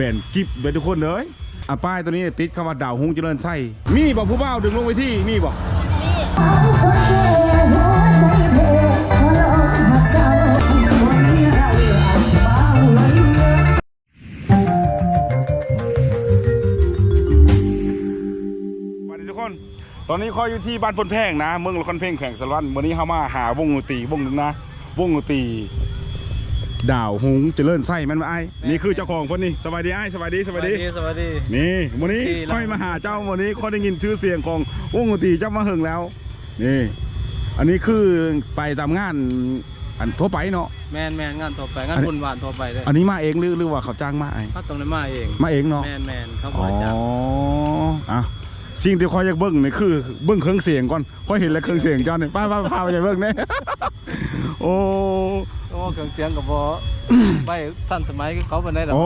แบนกิบเบ็ดทุกคนเลยอะป้ายตัวนี้ติดคำว่าดาวหงเจริญไส้มีบอกผู้บ่าวดึงลงไปที่มีบอกสวัสดีทุกคนตอนนี้คอยอยู่ที่บ้านพนแพงนะเมืองละครเพลงแข่งสารวัตรวันนี้เขามาหาวงดนตรีวงหนึงนะ วงดนตรี ดาวหงเจริญไส้แมันมาไอ้นี่คือเจ้าของคนนี้สวัสดีไอ้สวัสดีสวัสดี สวัสดี นี่วันนี้ที่เราค่อยมาหาเจ้าวันนี้ค่อยได้ยินชื่อเสียงของวงดนตรีเจ้ามาเฮิงแล้ว นี่ อันนี้คือไปตามงานอันทั่วไปเนาะแมนแมนงานต่อไปงานอันนี้บุญหวานต่อไปเลยอันนี้มาเองหรือหรือว่าเขาจ้างมาไอ้เขาต้องได้มาเองมาเองเนาะแมนแมนเขาบอ๋อริจาคอะ สิ่งที่คอยอยากเบิ้งนี่คือเบิ้งเครื่องเสียงก่อนคอยเห็นแล้วเครื่องเสียงเจ้าเนี่ยป้าป้าพาไปเบิ้งเนี่ยโอ้โอ้เครื่องเสียงกับบอไปท่านสมัยเขาเป็นได้หรอโอ้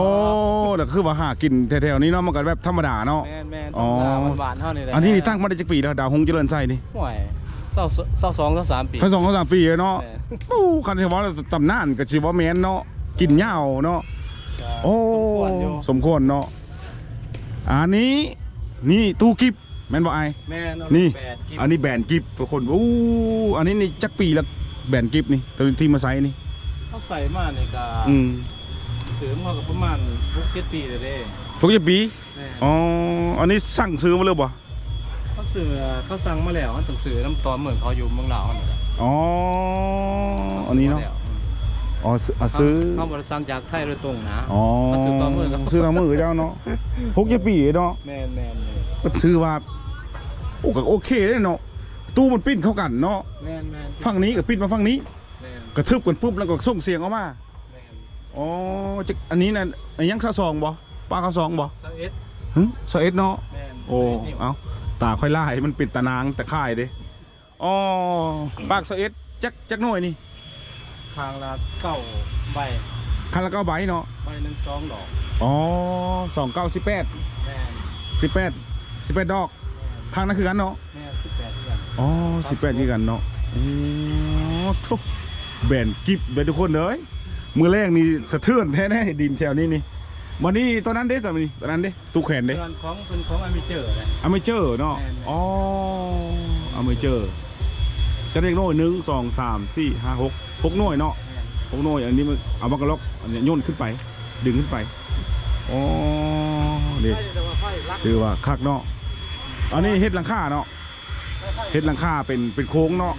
แต่คือว่าหากินแถวๆนี้เนาะมันก็แบบธรรมดาเนาะแมนแมนอ๋ต้อองการหวานๆเท่านี้แหละอันนี้นี่ตั้งมาได้จักปีแล้วดาวหงเจริญไส้นี่ห่วยเศร้าเศร้าสองเศร้าสามปีเขาสองเขาสามปีเลยเนาะแม่นโอ้คันที่ว่าตำนานก็ชีว่าแมนเนาะกินเหย้าเนาะโอ้สมควรอยู่สมควรเนาะอันนี้ นี่ตู้กิฟแม่นบ่ไอแมนเอานี่ แปดกิอันนี้แบรนด์กิฟทุกคนอู้อันนี้นี่จักปีละแบรนด์กิฟนี่ตัวที่มาใส่นี่เขาใส่มาเนี่ยก็อืมเสริมเขากับประมาณหกเจ็ดปีเลยเด้ทุกยี่ปีแม่นอ๋ออันนี้สั่งซื้อมาเลยบ่เขาซื้อเขาสั่งมาแล้วเขาต้องซื้อน้ำตอนเหมือนเขาอยู่เมืองลาวนั่นแหละอ๋ออันนี้เนาะขซื้มแล้วอืมอ๋อซื้ออะซื้อเขาบริสั่งจากไทยโดยตรงนะ อ๋อมาซื้อต่อมือครับ ซื้อต่อมือเจ้าเนาะหกยี่ปีเนาะแมนแมนแมน ก็ถือว่า โอ้ก็โอเคเลยเนาะตู้มันปิ้นเข้ากันเนาะแมนแมนฝั่งนี้กับปิ้นมาฝั่งนี้แมนกระทึบกันปุ๊บแล้วก็ส่งเสียงออกมาแมนอ๋อจะอันนี้น่ะอันยังข้าวซองบ่ปลาข้าวซองบ่สเอ็ดหึสเอ็ดเนาะแมนโอ้นี่เอาตาค่อยล่ายมันเป็นตานางแต่ค่ายเด้อ๋อปากสเอ็ดจักจักหน่อยนี่ทางละเก้าใบคันละเก้าใบเนาะใบหนึ่งสองดอกอ๋อสองเก้าสิบแปดแมนสิบแปด สิบแปดดอกแมนทางนั้นคือกันเนาะแมนสิบแปดที่กันอ๋อสิบแปดที่กันเนาะอ๋อทุกแบนกิบเบนทุกคนเลยมือแรกนี่สะเทือนแท้ๆดินแถวนี้นี่วันนี้ตอนนั้นเด้ตอนนี้ตอนนั้นเด้ตู้แขวนเด้เดือนของเป็นของอเมเจอร์นะอเมเจอร์เนาะแม่นๆอ๋ออเมเจอร์จะเรียกหน่วยหนึ่งสองสามสี่ห้าหกหกหน่วยเนาะแมนหกหน่วยอันนี้มันเอาบังกะล็อกอันนี้โย่นขึ้นไป ดึงขึ้นไปอ๋อนี่ไฟแต่ว่าไฟรักคือว่าคักเนาะ อันนี้เฮ็ดหลังคาเนาะเฮ็ดหลังคาเป็นเป็นโค้งเนาะ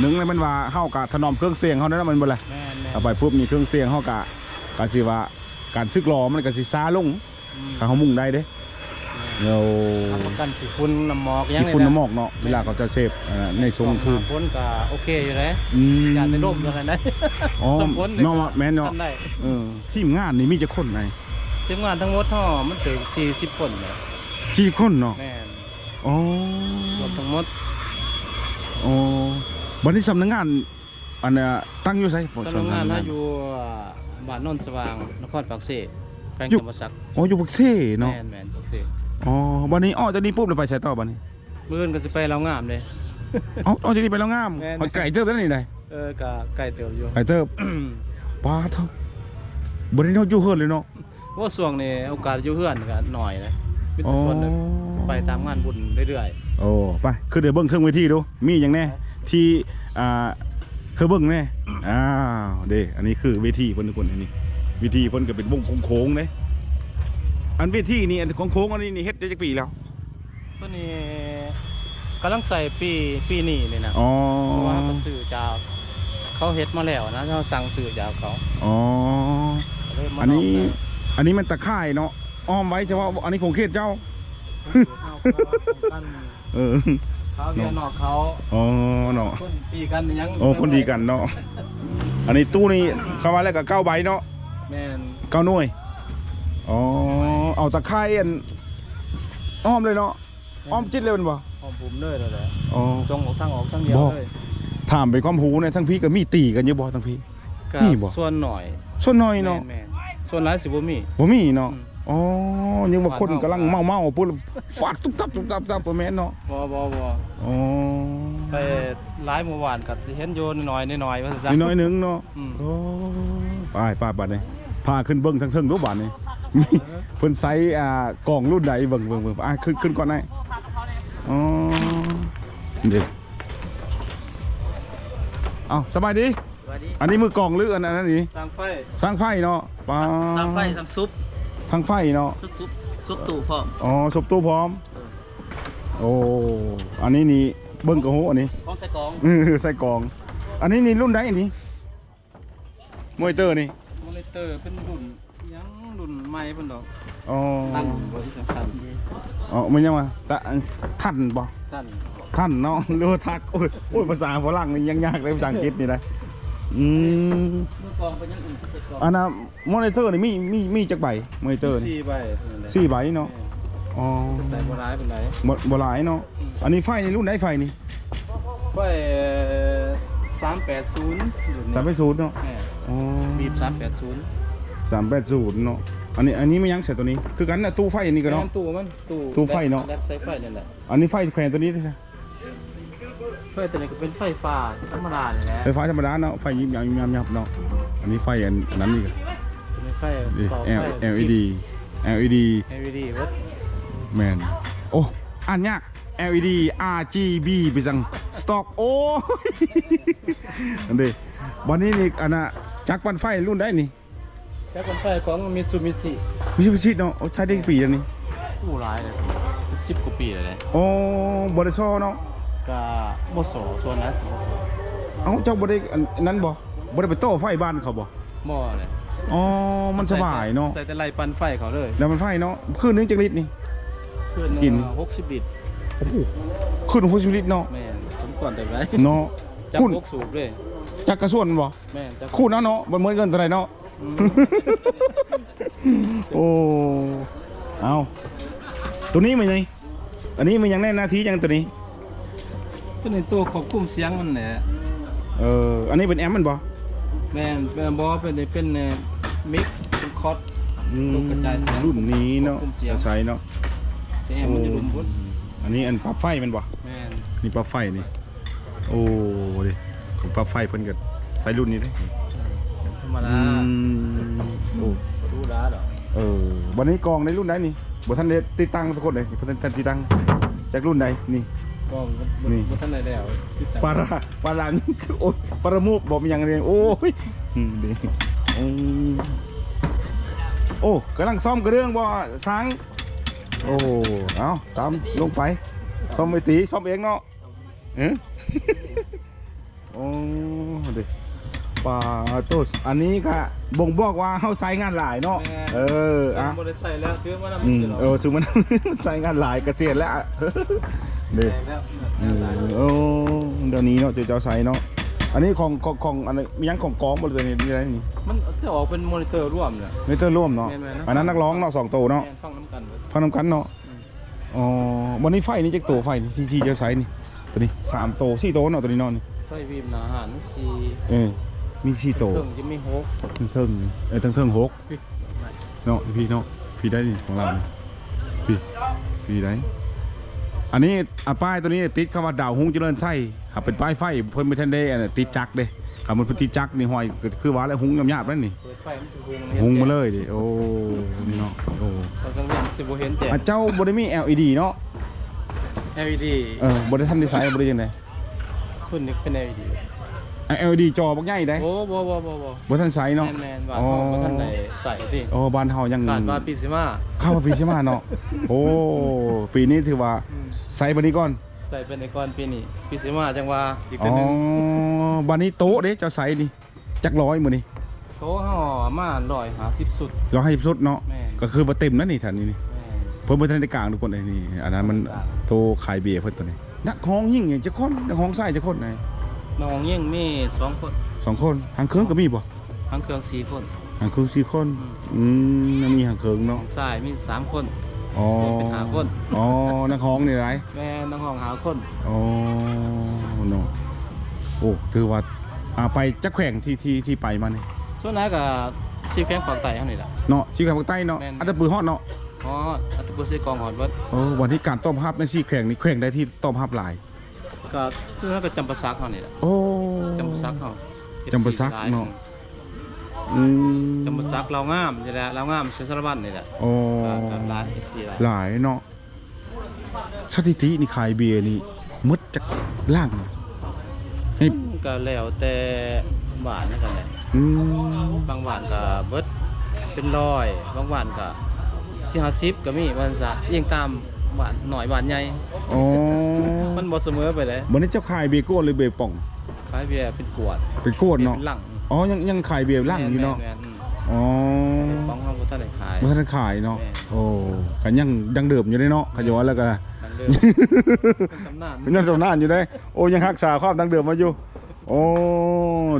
หนึ่งเลยมันว่าเฮากะถนอมเครื่องเสียงเฮานั่นนะมันบ่ล่ะแมนแมนเอาไปปุ๊บมีเครื่องเสียงเฮากะกะสิว่าการซึกรอมันก็สิซาลงอืมถ้าเฮามุ่งได้เด้เดี๋ยวทำประกันสีฝุ่นน้ำหมอกยังมีฝุ่นน้ำหมอกเนาะเวลาเขาจะเซฟเอ่อในทรงคือฝนก็โอเคอยู่เลยอืมอยากได้ร่มอะไรนะ อ๋อสมฝนเนาะแม่นเนาะทำได้เออทีมงานนี่มีจะคนไหนทีมงานทั้งหมดห่อมันถึง40คนเลยสี่คนเนาะ แม่น อ๋อรวมทั้งหมดอ๋อบัดนี้สำนักงานอันเนี้ยตั้งอยู่ไสสำนักงานน่าอยู่บ้านโนนสว่างนครปากเสแขวงอยู่จำปาสักอ๋ออยู่ปักเซ่เนาะแม่นแม่นปากเสอ๋อบัดนี้อ้อจากนี้ปุ๊บเราไปใส่ต่อบัดนี้มื้ออื่นก็สิไปเรางามเลยเอ๋ออจากนี้ไปแล้วงามแม่นเอาไก่เติบได้นี่ได้เออก็ไกลเติบอยู่ไก่เติบป้าเท่าบัดนี้เราอยู่เฮือนเลยเนาะว่าช่วงนี้โอกาสอยู่เฮือนก็หน่อยเลย มีแต่ส่วนหนึ่งไปตามงานบุญเรื่อยโอ้ไปคือเดี๋ยวเบิ่งเครื่องเวทีดู มีอย่างแน่ที่อ่าคือเบิ่งแน่อ้าวเด้อันนี้คือเวทีเพิ่นทุกคนอันนี้เวทีเพิ่นก็เป็นวงโค้งๆเด้อันเวทีนี่อันของโค้งอันนี้นี่เฮ็ดได้จักปีแล้วๆตัวนี้กำลังใส่ปีปีนี้เลยนะอ๋อเพราะว่าเขาซื้อจากเขาเฮ็ดมาแล้วนะเราสั่งซื้อจากเขาอ๋อก็เลยมาอันนี้ ลงอันนี้มันตะข่ายเนาะ อ้อมไว้เฉพาะอันนี้ของเขตเจ้าเอากันเออเขาเรียนนอกเขาอ๋อเนาะคนตีกันยังโอ้คนดีกันเนาะอันนี้ตู้นี่เข้ามาแล้วก็เก้าใบเนาะแม่นเก้าหน่วยอ๋อเอาตะไคร้อันอ้อมเลยเนาะอ้อมจิตเลยมันบ่หอมผมเลยเลยแหละอ๋อ จงออกทางออกทางเดียวบอก เลยถามไปความหูเนี่ยทั้งพี่ก็มีตีกันอยู่บ่ทั้งพี่ก็นี่บ่ส่วนหน่อยส่วนน้อยเนาะแม่นๆส่วนหลายสิบ่มีบ่มีเนาะอืม อ๋อยังว่าคนบ้านเฮากำลังเมาเมาๆพูดฟาดตุ๊บตับตุ๊บตับตับประแม่นเนาะบ่บ่บ่อ๋อไปหลายหมู่บ้านก็สิเห็นอยู่น้อยๆน้อยๆว่าซั่นนิดหน้อยหนึงเนาะอืม โอ้ไปไปบัดนี้พาขึ้นเบิ่งทั้งเทิงรูปบัดนี้มีเพิ่นไซส์อ่ากล่องรุ่นใดเบิ่งเบิ่งเบิ่งอะขึ้นขึ้นก่อนได้อ๋อเดี๋ยวเอาสบายดี สวัสดีอันนี้มือกล่องหรืออันนั้นนี่ สร้างไฟสร้างไฟเนาะปลาสร้างไฟสร้างซุป ทางไฟเนาะซุปซุปซุปตู่พร้อมอ๋อศพตู้พร้อม โอ้อันนี้นี่เบิ้งกระโหอันนี้ของใส่กรองเออใส่กล่อง อันนี้นี่รุ่นใดอันนี้มวยเตอร์นี่มอนิเตอร์เป็นรุ่นยังรุ่นใหม่เพิ่นดอกอ๋อตั้งบริษัทสันอ๋อมันยังมาตะท่านบ่ท่านท่านเนาะหรือว่าทักโอ้ยโอ้ยภาษาฝรั่งนี่ยังยากเลยภาษาอังกฤษนี่นะ อืมเมื่อกรองเป็นอยังอื่นใส่กรองอันน่ะมอนิเตอร์นี่มีมีมีจักใบมอนิเตอร์นี่สี่ใบเท่านั้นแหละสี่ใบเนาะอ๋อจะใส่บ่ร้ายเป็นไรบ่บ่หลายเนาะอันนี้ไฟนี่รุ่นไหนไฟนี่ไฟสามแปดศูนย์สามแปดศูนย์เนาะอ๋อบีบสามแปดศูนย์สามแปดศูนย์เนาะอันนี้อันนี้ไม่ยั้งเสร็จตัวนี้ คือกันนะตู้ไฟอันนี้ก็เนาะตู้มันตู้ตู้ไฟเนาะแลบใส่ไฟนั่นแหละอันนี้ไฟแขวนตัวนี้ใช่ไฟตัวนี้ก็เป็นไฟฟ้าธรรมดานี่แหละไฟฟ้าธรรมดาเนาะไฟยิบยับยิบยับยับเนาะอันนี้ไฟอันอันนั้นนี่ก็เป็นไฟสดิปอร์ต L ไฟ LED LED LED เว้ยแมนโอ้อ่านยาก LED RGB ไปจังสต็อกโอ้ยอันนี้วันนี้นี่อันน่ะจักรปันไฟรุ่นได้นี่แค่เป็นไฟของมิตซูมิตซิมิชิชิเนาะโอ้ใช้ได้กี่ปีแล้วนี่ผู้ร้ายเลยสิบกว่าปีเลยโอ้บริษัทเนาะ ก็โมโสโซนนั้นโมโสเอ้าเจ้าบ่ได้อันนั้นบ่บ่ได้ไปโต้ไฟบ้านเขาบ่หม้อเลยอ๋อมันสบายเนาะใส่แต่ไล่ปันไฟเขาเลยแล้วมันไฟเนาะคืนนึงจักลิตรนี่ขึ้นกินหกสิบลิตรโอ้โหคืนหกสิบลิตรเนาะแม่นสมควรแต่ไรเนาะจับคุณพวกสูบเลยจักกระส่วนบ่แม่นจับคูณเอาเนาะบ่เหมือนกันเท่าไหร่เนาะอืมโอ้เอาตัวนี้มันยังอันนี้มันยังแน่หน้าที่ยังตัวนี้ เป็นในตัวควบคุมเสียงมันแหละเอออันนี้เป็นแอมมันบ่แม่นเป็นบอเป็นเป็นมิกเป็นคอร์ด อืมตัวกระจายเสียงรุ่นนี้เนาะควบคุมเสียงจะใส่เนาะแต่แอมมันจะลุมพุ่นอันนี้อันปรับไฟมันบ่ แม่นนี่ปรับไฟนี่ โอ้ดิของปรับไฟเพิ่นก็ใส่รุ่นนี้เด้ธรรมดาอืมโอ้ดูด้าดอกเออวันนี้กองในรุ่นไหนนี่บ่ทันได้ติดตั้งทุกคนเลยบ่ทันทันติดตั้งจากรุ่นใดนี่ ก็นี่มันท่านไหนแล้วติดตามปลาร้าปลาร้านี่คือโอ้ยปลาระมูบบอกมันยังเรียงโอ้ยอืมดีอืมโอ้กำลังซ่อมกระเรื่องบ่ช้างโอ้เอาซ้ำลงไปซ่อมไปตีซ่อมเองเนาะเอ๊ะโอ้ดิ ปลาตัวอันนี้ก็บ่งบอกว่าเฮาใช้งานหลายเนาะ เอออะบริษัทแล้วถือว่าน้ำอืมันมเสียหรอเออถึงมันใช้งานหลายกระเจียนแล้วอะเด้แล้วเออโอ้เดี๋ยวนี้เนาะเจ้าเจ้าไซเนาะ อันนี้ของของของอันนี้มียังของกองบริษัทนี้มีอะไรนี่ มันจะออกเป็นมอนิเตอร์ร่วมเนี่ยเนเตอร์ร่วมเนาะแม่นๆนะอันนั้นนักร้องเนาะสองตัวเนาะแม่นฟังน้ำกันเว้ยพันนำกันเนาะ อ๋อวันนี้ไฟนี่จักตัวไฟนี่ที่ที่เจ้าไซนี่ ตัวนี้สามตัวสี่ตัวเนาะตัวนี้เนาะนี่ไฟวีมนาหารสีเออ มีสี่ตัวเครื่องจะมีหกทั้งเทิงเออทั้งเทิงหกเนาะพี่เนาะพี่ได้นี่ของเรานี่พี่พี่ได้อันนี้อะป้ายตัวนี้ติดคำว่าดาวหุงเจริญไส้หากเป็นป้ายไฟเพิ่นไม่ทันได้อันนั้นติดจักรเด้คำมันเพิ่นติดจักรนี่ห้อยก็คือว่าแล้วหุงยำๆนั่นนี่เปิดไฟมันจะหุงหุงมาเลยดิโอ้นี่เนาะโอ้ตอนกลางวันสิบ่เห็นแจ้งอะเจ้าบ่ได้มี LED เนาะ LED เออบ่ได้ทันได้ใช้บ่ได้จังได๋ขึ้นนี่เป็น LED อะ LED จอบักใหญ่ได้โอ้บ่บ่บ่บ่บ่ทันใช้เนาะแมนๆว่าเขาบ่ทันได้ใส่ติโอ้บ้านเฮายังขาดว่าปีสิมาเข้ามาปีใช่ไหมเนาะโอ้ปีนี้ถือว่าใส่บัดนี้ก่อนใส่เป็นในก่อนปีนี้ปีสิมาจังว่าอีกอ๋ตัวอหนึงบัดนี้โต๊ะเด้เจ้าใส่นี่จักร้อยมื้อนี้โต๊ะห่อมา150สุดเราให้สุดเนาะแม่น ก็คือบ่เต็มนั่นนี่ท่านนี่นี่แม่น เพิ่นบ่ทันได้กลางทุกคนไอ้นี่อันนั้นมันกลางโทรขายเบียร์เพิ่นตัวนี้นักฮ้องยิ่งอย่างจะคนนักฮ้องไส้จะคนไหน น้องยิ่งมีสองคนสองคนหางเครื่องก็มีบ่ทั้งเครื่องสี่คนหางเครื่องสี่คนอืมยังมีหางเครื่องน้อเนาะงชายมีสามคนอ๋อเป็นหาคนอ๋อนักฮ้องนี่ไรแม่น้องห้องหาคนอ๋อเนาะโอ้ถือว่าอ่าไปจักแข่งที่ที่ที่ไปมานี่ส่วนนั้นก็ซีแข้งของไต่เท่านี้แหละ เนาะชีแข่งภาคใต้เนาะแม่น อันตะปือฮอดเนาะอ๋ออัตตุกุซีกองหอดวัดโอ้วันที่การต้มฮับในชีแข่งนี่แข่งได้ที่ต้มฮับหลาย ก็ซึ่งนั้นก็จำปาซักเท่านี้แหละโอ้จำปาซักเขาจำปาซักเนาะอืมจำปาสักเรางามนี่แหละเรางามเซนสารบันนี่แหละโอ้กับร้าน FC ร้านหลายเนาะสถิตินี่ขายเบียร์นี่หมดจากล่างนี่ก็แล้วแต่หวานนั่นกันแหละอืมบางหวานก็เบิดเป็นร้อยบางหวานก็สิห้าสิบก็มีวันซะเอียงตาม หวานหน่อยหวานใหญ่อ๋อมันบ่เสมอไปเลยวันนี้เจ้าขายเบียร์โก้หรือเบียร์ป่องขายเบียร์เป็นกวดเป็นโกดเนาะเป็นหลังอ๋อยังยังขายเบียร์ล่างอยู่เนาะแม่ๆอืมอ๋อเป็นป้องเฮาบ่ทันได้ขายเมื่อท่านขายเนาะแม่โอ้กันยังดังเดิมอยู่ได้เนาะขย้อนแล้วก็ดังเดิมเป็นตำนานเป็นยังตำนานอยู่ได้โอ้ยังรักษาความดังเดิมมาอยู่โอ้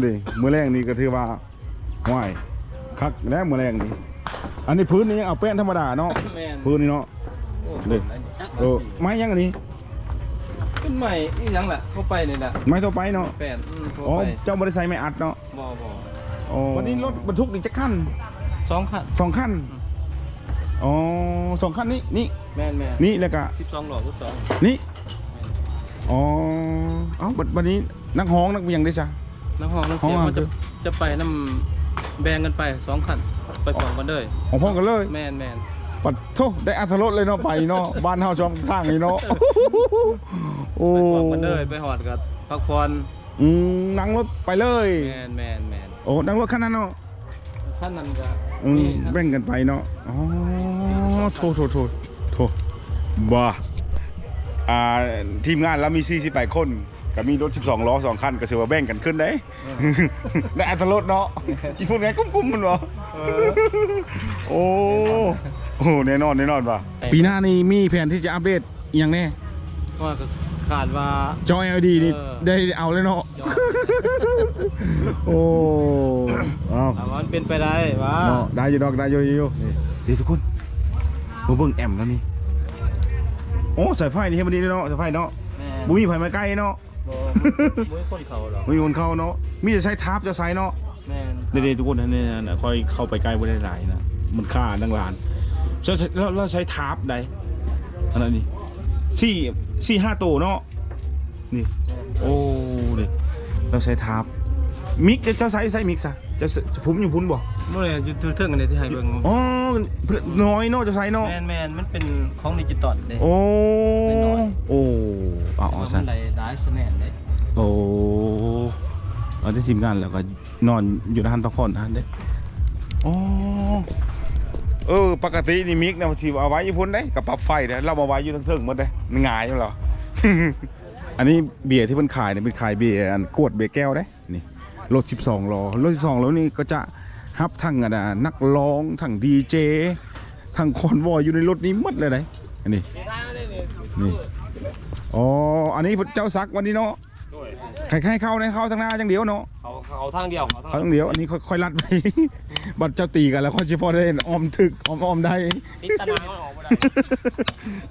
ดิมื้อแรกนี่ก็ถือว่าห้วยคักแล้วมื้อแรกนี่อันนี้พื้นนี่ยังเอาแป้นธรรมดาเนาะแม่นพื้นนี่เนาะโอ้ เด้เออไม้ยังอันนี้เป็นใหม่อีหยังล่ะเข้าไปนี่แหละไม้ทั่วไปเนาะแป้นอืมเข้าอ๋อไปเจ้าบริษัทไม่อัดเนาะบ่บ่อ๋อวันนี้รถบรรทุกนี่จะขั้นสองคันสองขั้นอ๋อสองขั้นนี้นี่แม่นแม่นี่แล้วก็12หลอดทุกสองนี่อ๋อเอ้าบัดวันนี้นักฮ้องนักเวียงได้ซะ น้ำหอมน้ำห้เสียองงเขาจะคือจะไปน้ำแบ่งกันไปสองคันไปพร้อมกันเลยของพ่อกันเลย แม่นแม่น ปัดโทได้อัธรสเลยเนาะไปเนาะบ้านเฮาช่องทางนี่เนาะโอ้ไปพร้อมกันเลยไปหอดกับพักผ่อนอืมนั่งรถไปเลยแม่นแม่นแม่นโอ้นั่งรถคันนั้นเนาะขั้นนั้นก็อืมนี่นะแบ่งกันไปเนาะอ๋อโทษโทษโทษโทษบ้าอ่าทีมงานเรามี48คนก็มีรถ 12 ล้อ 2 คันก็ถือว่าแบ่งกันขึ้นได้ได้อัตรสเนาะอีพวกนี้กุ้มๆมันวะโอ้ โอ้แน่นอนแน่นอนป่ะปีหน้านี่มีแผนที่จะอัปเดตอหย่างแน่ว่าก็ขาดว่า จอ LED นี่เออ ได้เอาเลยเนาะจอโอ้เอาถามว่ามันเป็นไปได้ว่าเนาะได้อยู่ดอกได้อยู่อยู่นี่นี่ทุกคนมาเบิ่งแอมแล้วนี่โอ้สายไฟนี่ให้มันดีเนาะสายไฟเนาะแม่บุมีไฟมาใกล้เนาะ บ่บ่มีคนเขาหรอกบุมีคนเข้าเนาะ มีแต่ใช้ทับจะใช้เนาะแม่นเดี๋ยวๆทุกคนนะเนี่ยนะค่อยเข้าไปใกล้บ่ได้หลายนะ มันค่าดังลาน ใช้แล้วแล้วใช้ทับใดอันนั้นนี่สี่สี่ห้าตัวเนาะนี่โอ้ดิเราใช้ทับมิกเจ้าใช้ใช้มิกซะจะจะพุ่มอยู่พุ่นบ่เมื่ออยู่เทิงๆกันเลยที่ให้เบิ่งอ๋อน้อยเนาะจะใช้เนาะแม่นแม่นมันเป็นของดิจิตอลเด้โอ้น้อยโอ้เอาเพเอาราะซะมันได้ได้สแนนเด้โอ้เอาได้ทีมงานแล้วก็นอนอยู่ในทันพักผ่อนทันเด้โอ้ เออปกตินี่มิกเนี่ยมันสิเอาไว้อยู่พุ่นได้กับปรับไฟเด้เรามาไว้อยู่ทั้งเทิงหมดเด้มันง่ายอยู่เหรอ อันนี้เบียร์ที่เพิ่นขายเนี่ยเป็นขายเบียร์อันกวดเบียร์แก้วได้นี่รถ 12ล้อรถ 12ล้อนี่ก็จะฮับทั้งอันน่ะนักร้องทั้งดีเจทั้งคอนวอยอยู่ในรถนี้หมดเลยได้อันนี้นี่อ๋ออันนี้เจ้าซักวันนี้เนาะใครให้เข้าในเข้าทางหน้าอย่างเดียวเนาะเขาเขาทางเดียวเขาทางเขาอย่างเดียวอันนี้ค่อยค่อยรัดไป บัดเจ้าตีกันแล้วค่อยชิพอได้ออมถึกออมออมได้ ติดตารางมันออกมาได้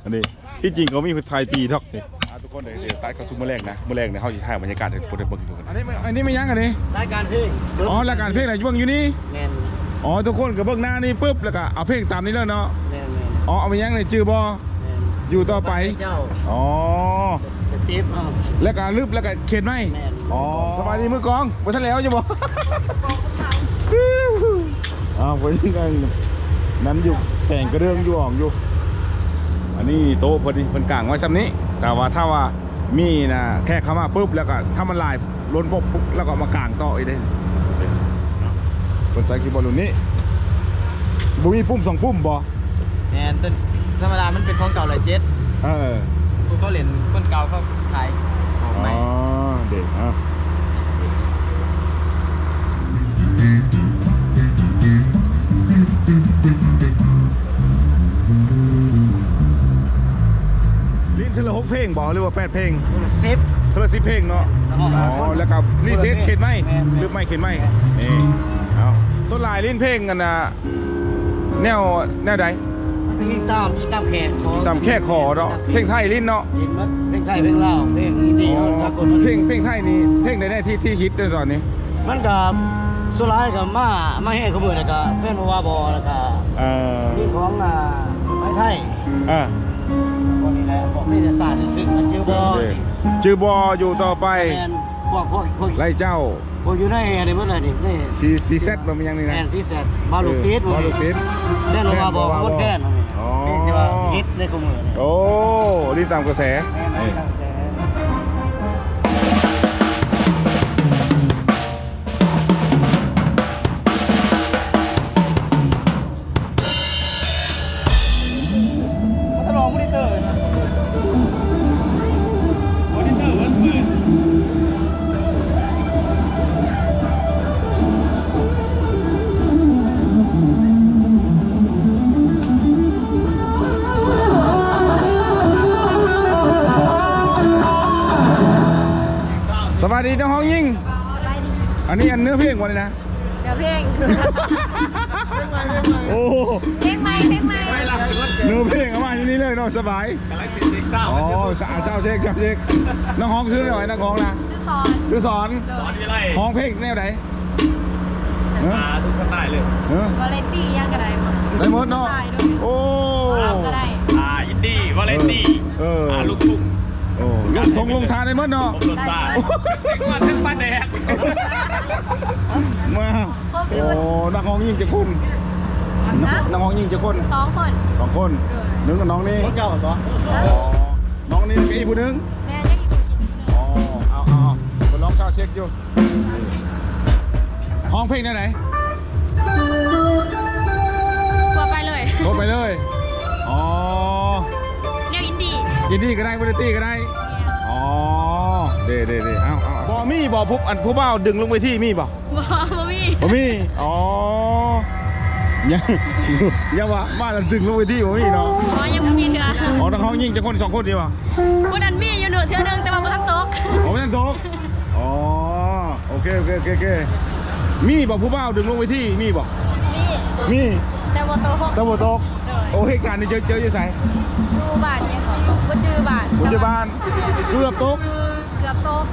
อันนี้ที่จริงเขามีคนไทยตีทอกนี่อ่าทุกคนเดี๋ยวเดี๋ยวตัดเข้าสู่มื้อแรกนะมื้อแรกเนี่ยเขาสิถ่ายบรรยากาศให้ทุกคนได้เบิ่งดูกันอันนี้ไม่อันนี้ไม่ยั้งอันนี้รายการเพลงอ๋อรายการเพลงไหนเบิ่งอยู่นี่แมนอ๋อทุกคนก็เบิ่งหน้านี่ปุ๊บแล้วก็เอาเพลงตามนี้แล้วเนาะแมนแมนอ๋อเอาไปยั้งในจื้อบ่แมนอยู่ต่อไปเจ้าอ๋อสตีฟอ้าวแล้วก็ลึบแล้วก็เขียนไหมแม่นอ๋อสบายดีมือกลองบ่ทันแล้วจะบ่อ้าวคนยังไงนั้นอยู่แต่งกระเรื่องอยู่อ่องอยู่ อันนี้โต๊ะเพอดีเพิ่นกลางไว้ซ้ำนี้ แต่ว่าถ้าว่ามีนะแค่เข้ามาปุ๊บแล้วก็ถ้ามันลายล้นปุ๊บปุ๊บแล้วก็มากลางต่ออีกได้คนใส่คีย์บอร์ดรุ่นนี้บุมีปุ่มสองปุ่มบ่แมนต้นธรรมดามันเป็นของเก่าเลยเจ็ดเออกูเขาเหรียญคนเก่าเขาขายของอ๋ใหม่อเด็กอะ กเพลงบ่หรือว่าแปดเพลงซิปเทละสิบเพลงเนาะอ๋อ๋ออแล้วก็รีเซ็ตเข็นไหมแม่นๆหรือไม่เข็นไหมนี่เอาต้นลายลิ้นเพลงกันนะแนวแนวใดมีตามมีตามแขกของตามแค่ขอเนาะเพลงไทยลิ้นเนาะเพลงมัดเพลงไทยเพลงลาวเพลงอินดี้อ๋อสากลมันเพลงเพลงไทยนี่เพลงใดๆที่ที่ฮิตในตอนนี้ มันกับสุดท้ายกับมามาให้ขบวนแล้วก็แฟนบ่ว่าบอแล้วก็เอ่อมีของอ่าไม้ไทยอ่าคน นี้แหละบอกไม่ได้ศาสตร์ซึ่งมันชื่อบอจือบออยู่ต่อไป แมนพวกพวกพวกไล่เจ้าโอ้อยู่ในอันนี้เบิดเลยนี่นี่ซีซีเซตบ่มันยังนี่นะแอนซีแซดบาลูกติดบาลูกติดแน่นอนว่าบอกว่าแก้นอ๋อนี่ที่ว่าฮิตในกมือนี่โอ้นี่ตามกระแสนี่ สวัสดีน้องห้องยิ่ง อันนี้อันเนื้อเพลงวันนี้นะ เดี๋ยวเพลงโอ้เพลงใหม่เพลงใหม่เนื้อเพลงเอามาที่นี่เลยเนาะสบายกาแล็กซี่ซิกซ์เศร้าอ๋อสาวเช้าเช็คเช้าเช็คน้องห้องซื้อหน่อยน้องห้องนะชื่อซอนซื้อสอนตอนนี้อะไรห้องเพลงแนวไหนเออมาทุกสไตล์เลยเออวาเลนตี้ยังก็ได้หมดได้หมดเนาะสไตล์ด้วยโอ้หมอลำก็ได้อ่าอินดี้วาเลนตี้เออเอออ่าลูกทุ่งโอ้ ลงทงลงทานได้หมดเนาะผมรสชาติเด็กว่าทั้งป้าแดกมาโอ้นักห้องยิ่งจะคนนะนักห้องยิ่งจะคนสองคนสองคนนึงกับน้องนี่ของเจ้าตัวนะอ๋อน้องนี่กับอีกผู้หนึงแม่ยังอีกคนกินอ๋อเอาเอาเอาไปลองชาวเช็คอยู่ห้องเพลงไหนตัวไปเลยโทรไปเลย ดี้ยินดีก็ได้วาไรตี้ก็ได้ อ๋อ เด้เด้เด้เอาเอาบอมี่บอพุบอันผู้บ่าวดึงลงไปที่มีบ่บอมี่บอมี่อ๋อยังยังว่าบ้านเราดึงลงไปที่บอมี่เนาะ อ๋อ ยังไม่มีเถื่ออ๋อทั้งห้องยิงจะคนสองคนดีป่ะพูดอันมี่อยู่หนูเถื่อนึงแต่ว่าบ่ทันตกอ๋อไม่ต้องโตกอ๋อโอเคโอเคโอเคโอเคมีบ่ผู้บ่าวดึงลงไปที่มีบ่นี่มีแต่บ่โตกตะบโตกเลยโอ้เหตุการณ์นี้เจอเจออยู่ไสดูบาทเนี่ยของ บ่จือบาทปัจจุบันเกือบตกเกือบตก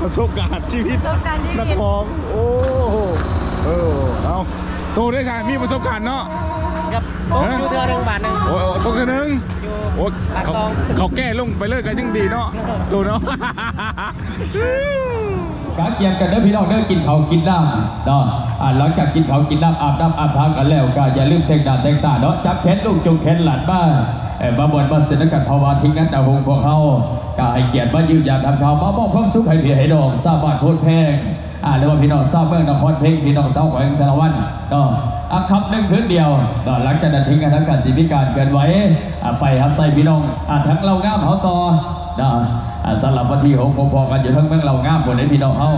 ประสบการณ์ชีวิตประสบการณ์ชีวิต นักร้องโอ้โหเออเอาโตได้ใช่มีประสบการณ์เนาะ ครับตกอยู่เทื่อหนึงบาทหนึงโอ้ยตกคนหนึ่งอยู่ โอ้ยปากเขาซอง เขาแก้ลงไปเลยกันยังดีเนาะโตเนาะ กาเกียนกันเด้อพี่น้องเด้อกินเขาวกินน้ำเนาะอ่าหลังจากกินเขาวกินน้ำอาบน้ำอาบทากันแล้วก็อย่าลืมแต่งหน้าแต่งตาเนาะจับแขนลูกจุงแขนหลานบ้าเอ่อมาบวนมาเสร็จแล้วกันภาวะทิ้งกันดาวหงพวกเขาก็ให้เกียรติมายืนยันทำเขามามอบความสุขให้พี่ให้น้องทราบบ้านโพดแพงอ่าหรือว่าพี่น้องทราบเมืองนครเพ่งพี่น้องสาวแขวงสารวัตรเนาะอะคำหนึ่งคืนเดียวเนาะหลังจากนั้นทิ้งกันทั้งการสีพิการเกินไว้ไปครับใส่พี่น้องอ่าทั้งเรางามเขาต่อเนะอ่าสำหรับวันที่หกพอๆกันอยู่ทั้งเมืองเรางามบนให้พี่น้องเขา